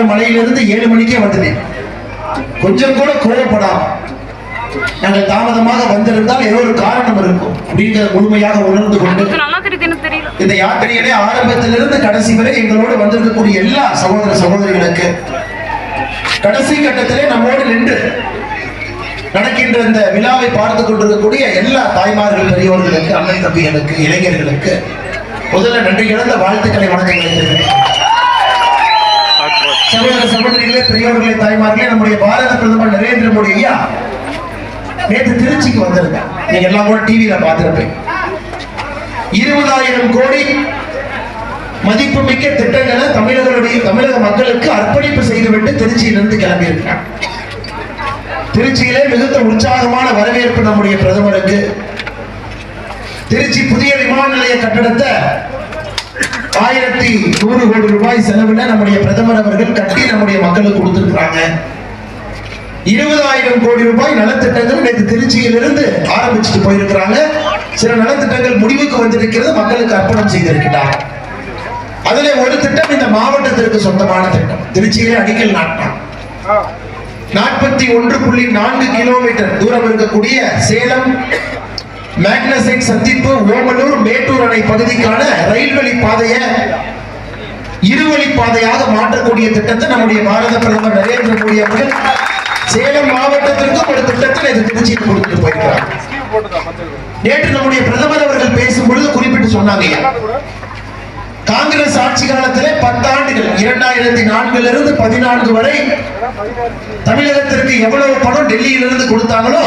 மலையிலிருந்து ஏழு மணிக்கே வந்துட்டேன். கொஞ்சம் கூட கோவப்படாம. நாங்கள் தாமதமாக வந்திருந்தால் ஏதோ ஒரு காரணம் இருக்கும். அப்படிங்கிறத முழுமையாக உணர்ந்து கொண்டு இந்த யாத்திரையிலே ஆரம்பத்திலிருந்து கடைசி வரை எங்களோடு வந்திருக்கக்கூடிய எல்லா சகோதர சகோதரிகளுக்கு கடைசி கட்டத்திலே நம்மோடு நின்று நடக்கின்ற இந்த விழாவை பார்த்து கொண்டிருக்கக்கூடிய எல்லா தாய்மார்கள் பெரியவர்களுக்கு அண்ணன் தம்பிகளுக்கு இளைஞர்களுக்கு முதல்ல நன்றி கிடந்த வாழ்த்துக்களை வணக்கங்களை தெரிவிக்கிறேன். சகோதர சகோதரிகளே பெரியவர்களே தாய்மார்களே நம்முடைய பாரத பிரதமர் நரேந்திர மோடி ஐயா நேற்று திருச்சிக்கு வந்திருக்கேன் நீங்க எல்லாம் கூட டிவியில பார்த்திருப்பேன் இருபதாயிரம் கோடி மதிப்புமிக்க திட்டங்களை தமிழர்களுடைய தமிழக மக்களுக்கு அர்ப்பணிப்பு செய்துவிட்டு திருச்சியிலிருந்து கிளம்பியிருக்கிறார் திருச்சியிலே மிகுந்த உற்சாகமான வரவேற்பு நம்முடைய பிரதமருக்கு. திருச்சி புதிய விமான நிலைய கட்டடத்தை ஆயிரத்தி நூறு கோடி ரூபாய் செலவில் நம்முடைய பிரதமர் அவர்கள் கட்டி நம்முடைய மக்களுக்கு கொடுத்திருக்கிறாங்க. இருபதாயிரம் கோடி ரூபாய் நலத்திட்டங்கள் நேற்று திருச்சியிலிருந்து ஆரம்பிச்சுட்டு போயிருக்கிறாங்க. சில நலத்திட்டங்கள் முடிவுக்கு வந்திருக்கிறது மக்களுக்கு அர்ப்பணம் செய்திருக்கிறார் அதுல ஒரு திட்டம் இந்த மாவட்டத்திற்கு சொந்தமான திட்டம். திருச்சியிலே அடிக்கல் நாட்டினார் நாற்பத்தி ஒன்று புள்ளி நான்கு கிலோமீட்டர் தூரம் இருக்கக்கூடிய சேலம் மேக்னசைட் சந்திப்பு ஓமலூர் மேட்டூர் அணை பகுதிக்கான ரயில்வழி பாதையை இருவழி பாதையாக மாற்றக்கூடிய திட்டத்தை நம்முடைய பாரத பிரதமர் நரேந்திர மோடி அவர்கள் சேலம் மாவட்டத்திற்கும் ஒரு திட்டத்தில் இது திருச்சியில் கொடுத்துட்டு போயிருக்கிறார். நேற்று நம்முடைய பிரதமர் அவர்கள் பேசும் பொழுது குறிப்பிட்டு சொன்னாங்க காங்கிரஸ் ஆட்சி காலத்தில் பத்தாண்டுகள் இரண்டாயிரத்தி நான்குல இருந்து பதினான்கு வரை தமிழகத்திற்கு எவ்வளவு பணம் டெல்லியிலிருந்து கொடுத்தாங்களோ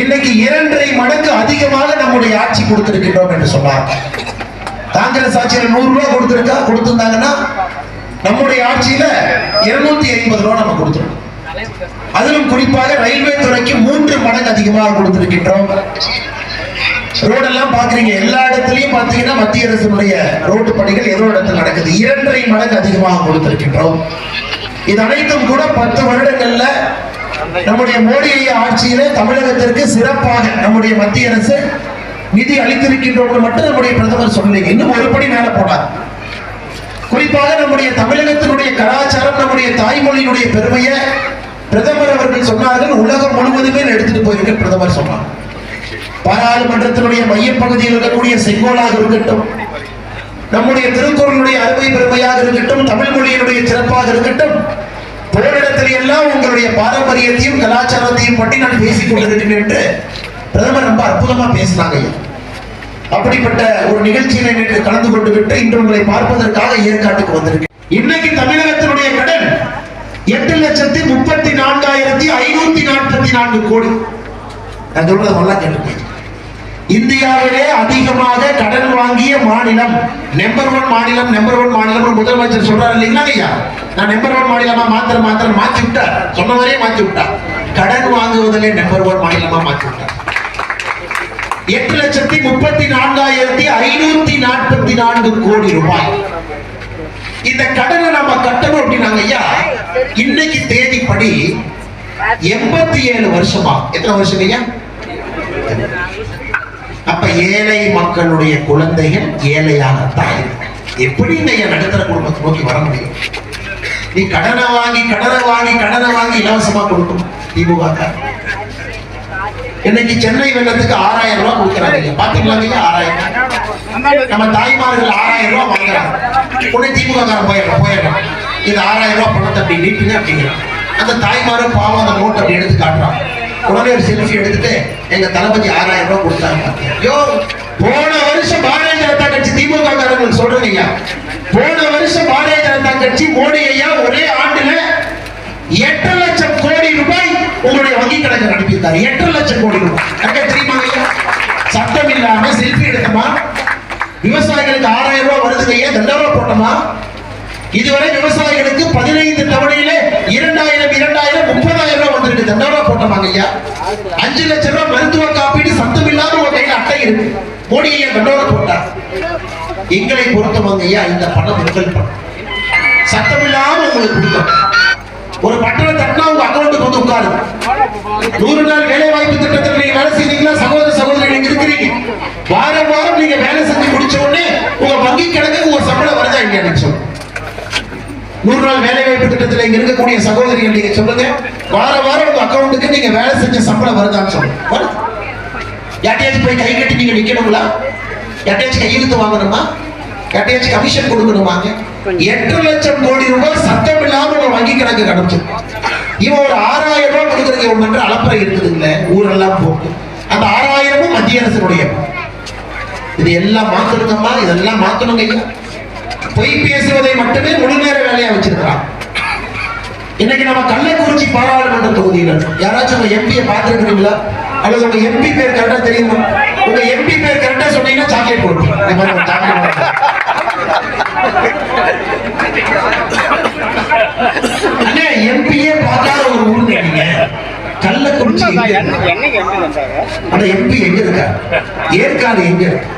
இன்னைக்கு இரண்டரை மடங்கு அதிகமாக நம்முடைய ஆட்சி கொடுத்திருக்கின்றோம் என்று சொன்னார் காங்கிரஸ் ஆட்சியில நூறு ரூபாய் கொடுத்திருக்கா கொடுத்திருந்தாங்கன்னா நம்முடைய ஆட்சியில இருநூத்தி ஐம்பது ரூபாய் நம்ம கொடுத்திருக்கோம். அதிலும் குறிப்பாக ரயில்வே துறைக்கு மூன்று மடங்கு அதிகமாக கொடுத்திருக்கின்றோம். ரோடெல்லாம் பாக்குறீங்க எல்லா இடத்துலயும் பாத்தீங்கன்னா மத்திய அரசினுடைய ரோட்டு பணிகள் ஏதோ இடத்துல நடக்குது. இரண்டரை மடங்கு அதிகமாக கொடுத்திருக்கின்றோம். இது அனைத்தும் கூட பத்து வருடங்கள்ல நம்முடைய மோடி ஆட்சியிலே தமிழகத்திற்கு சிறப்பாக நம்முடைய மத்திய அரசு நிதி அளித்திருக்கின்றோம் மட்டும் நம்முடைய பிரதமர் சொல்லலைங்க. இன்னும் ஒருபடி மேல போனார் குறிப்பாக நம்முடைய தமிழகத்தினுடைய கலாச்சாரம் நம்முடைய தாய்மொழியினுடைய பெருமையை பிரதமர் அவர்கள் சொன்னார்கள். உலகம் முழுவதுமே எடுத்துட்டு போயிருக்க பிரதமர் சொன்னார். பாராளுமன்றத்தினுடைய மையப்பகுதியில் இருக்கக்கூடிய செங்கோலாக இருக்கட்டும் நம்முடைய திருக்குறளுடைய அருமை பெருமையாக இருக்கட்டும் தமிழ் மொழியினுடைய சிறப்பாக இருக்கட்டும் இடத்துல எல்லாம் உங்களுடைய பாரம்பரியத்தையும் கலாச்சாரத்தையும் பற்றி நான் பேசிக் கொண்டிருக்கிறேன் என்று பிரதமர் ரொம்ப அற்புதமா பேசினாங்க அப்படிப்பட்ட ஒரு நிகழ்ச்சியில நேற்று கலந்து கொண்டு விட்டு இன்று உங்களை பார்ப்பதற்காக ஏற்காட்டுக்கு வந்திருக்கேன். இன்னைக்கு தமிழகத்தினுடைய கடன் எட்டு லட்சத்தி முப்பத்தி நான்காயிரத்தி ஐநூத்தி நாற்பத்தி நான்கு கோடி. நான் சொல்றது நல்லா கேட்டுக்கோங்க. இந்தியாவிலே அதிகமாக கடன் வாங்கிய மாநிலம் நம்பர் ஒன் மாநிலம் நம்பர் ஒன் மாநிலம் முதலமைச்சர் சொல்றாரு இல்லைங்களா ஐயா? நான் நம்பர் ஒன் மாநிலமா மாத்திர மாத்திர மாத்தி விட்டார். சொன்ன மாதிரியே மாத்தி விட்டார். கடன் வாங்குவதிலே நம்பர் ஒன் மாநிலமா மாத்தி விட்டார். எட்டு லட்சத்தி முப்பத்தி நான்காயிரத்தி ஐநூத்தி நாற்பத்தி நான்கு கோடி ரூபாய். இந்த கடனை நம்ம கட்டணும் அப்படின்னாங்க ஐயா. இன்னைக்கு தேதிப்படி எண்பத்தி ஏழு வருஷமா. எத்தனை வருஷம் ஐயா? அப்ப ஏழை மக்களுடைய குழந்தைகள் ஏழையாகத்தான் எப்படி நீங்க நடுத்தர குடும்பத்தை நோக்கி வர முடியும்? நீ கடனை வாங்கி கடனை வாங்கி கடனை வாங்கி இலவசமா கொடுக்கும் திமுக இன்னைக்கு சென்னை வெள்ளத்துக்கு ஆறாயிரம் ரூபாய் கொடுக்குறாங்க. பாத்தீங்களா ஐயா ஆறாயிரம். நம்ம தாய்மார்கள் ஆறாயிரம் ரூபாய் வாங்குறாங்க. உடனே திமுக காரன் போயிடுறான் இது ஆறாயிரம் ரூபாய் பணத்தை அப்படி நீட்டுங்க அப்படிங்கிறான். அந்த தாய்மாரும் பாவம் அந்த நோட்டு அப்படி எடுத்து காட்டுறான் உடனே ஒரு செல்ஃபி எடுத்துட்டு எங்க தளபதி ஆறாயிரம் ரூபாய் கொடுத்தாங்க ஐயோ போன வருஷம் பாரதிய ஜனதா கட்சி திமுக காரங்க சொல்றேங்க. ஐயா போன வருஷம் பாரதிய ஜனதா கட்சி மோடி ஐயா ஒரே ஆண்டுல எட்டு லட்சம் கோடி ரூபாய் உங்களுடைய வங்கி கணக்கு அனுப்பியிருக்காரு எட்டு லட்சம் கோடி ரூபாய். அங்க தெரியுமா ஐயா? சட்டம் இல்லாம செல்ஃபி எடுத்தோமா? விவசாயிகளுக்கு ஆறாயிரம் ரூபாய் வருதுங்க ஐயா. தண்டவா போட்டோமா? இதுவரை விவசாயிகளுக்கு பதினைந்து தவணையில இரண்டாயிரம் இரண்டாயிரம் முப்பதாயிரம் ரூபாய் வந்திருக்கு போட்டோமாங்க ஐயா? அஞ்சு லட்சம் ரூபாய் மருத்துவ காப்பீடு சத்தம் இல்லாத ஒரு கையில அட்டை இருக்கு. மோடி ஐயா தண்டவா போட்டார். எங்களை பொறுத்தவங்க ஐயா இந்த பணம் உங்கள் பணம். சத்தம் இல்லாம உங்களுக்கு கொடுக்கும் ஒரு பட்டணம் தட்டினா உங்க அக்கௌண்ட்டுக்கு வந்து உட்காரு. நூறு நாள் வேலை வாய்ப்பு திட்டத்தில் நீங்க வேலை செய்றீங்களா சகோதர சகோதரி நீங்க இருக்கிறீங்க வாரம் வாரம் நீங்க வேலை செஞ்சு முடிச்ச உடனே உங்க வங்கி கணக்கு உங்க சம்பளம் வருதா இல்லையா சொல்லுங்க நூறு நாள் வேலை வாய்ப்பு திட்டத்தில் இங்க இருக்கக்கூடிய சகோதரிகள் நீங்க சொல்லுங்க. வார வாரம் உங்க அக்கௌண்ட்டுக்கு நீங்க வேலை செஞ்ச சம்பளம் வருதான்னு சொல்லுங்க. வருது. யார்ட்டையாச்சும் போய் கை கட்டி நீங்க நிக்கணுங்களா யார்ட்டையாச்சும் கையெழுத்து வாங்கணுமா? யார்ட்டையாச்சும் கமிஷன் கொடுக்கணுமாங்க எட்டு லட்சம் கோடி ரூபாய் சத்தம் இல்லாம உங்க வங்கி கணக்கு கிடைச்சு இவன் ஒரு ஆறாயிரம் ரூபாய் கொடுக்குறீங்க இவன் பண்ற அலப்பறை இருக்குதுல்ல ஊரெல்லாம் போட்டு. அந்த ஆறாயிரமும் மத்திய அரசுடைய இது எல்லாம் மாத்தணுங்கம்மா இதெல்லாம் மாத்தணுங்க ஐயா. பொய் பேசுவதை மட்டுமே முழு நேர வேலையா வச்சிருக்கிறான். இன்னைக்கு நம்ம கள்ளக்குறிச்சி பாராளுமன்ற தொகுதியில யாராச்சும் உங்க எம்பியை பார்த்திருக்கிறீங்களா? அல்லது உங்க எம்பி பேர் கரெக்டா தெரியுமா? உங்க எம்பி பேர் கரெக்டா சொன்னீங்கன்னா சாக்லேட் கொடுப்போம் கொடுப்போம். அண்ணே எம்பியே பார்க்காத ஒரு ஊருங்க நீங்க. கள்ளக்குறிச்சி எப்படி வந்தாங்க அந்த எம்பி எங்க இருக்கா ஏற்காடு எங்க இருக்கு?